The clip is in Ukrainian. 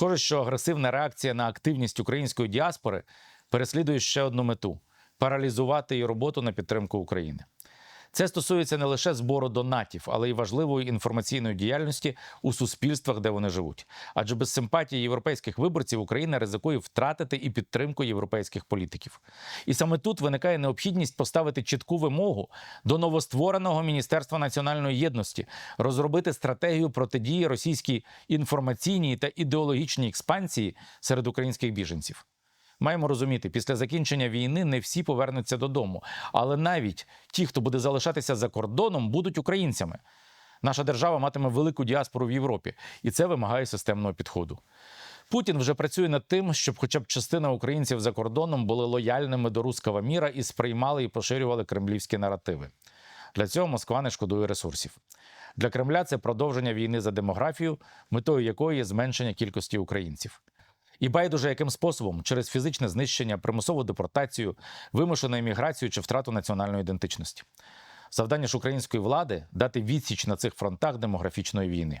Схоже, що агресивна реакція на активність української діаспори переслідує ще одну мету паралізувати її роботу на підтримку України. Це стосується не лише збору донатів, але й важливої інформаційної діяльності у суспільствах, де вони живуть. Адже без симпатії європейських виборців Україна ризикує втратити і підтримку європейських політиків. І саме тут виникає необхідність поставити чітку вимогу до новоствореного Міністерства національної єдності, розробити стратегію протидії російській інформаційній та ідеологічній експансії серед українських біженців. Маємо розуміти, після закінчення війни не всі повернуться додому, але навіть ті, хто буде залишатися за кордоном, будуть українцями. Наша держава матиме велику діаспору в Європі, і це вимагає системного підходу. Путін вже працює над тим, щоб хоча б частина українців за кордоном були лояльними до руского міра і сприймали і поширювали кремлівські наративи. Для цього Москва не шкодує ресурсів. Для Кремля це продовження війни за демографію, метою якої є зменшення кількості українців. І байдуже яким способом через фізичне знищення, примусову депортацію, вимушену еміграцію чи втрату національної ідентичності. Завдання ж української влади дати відсіч на цих фронтах демографічної війни.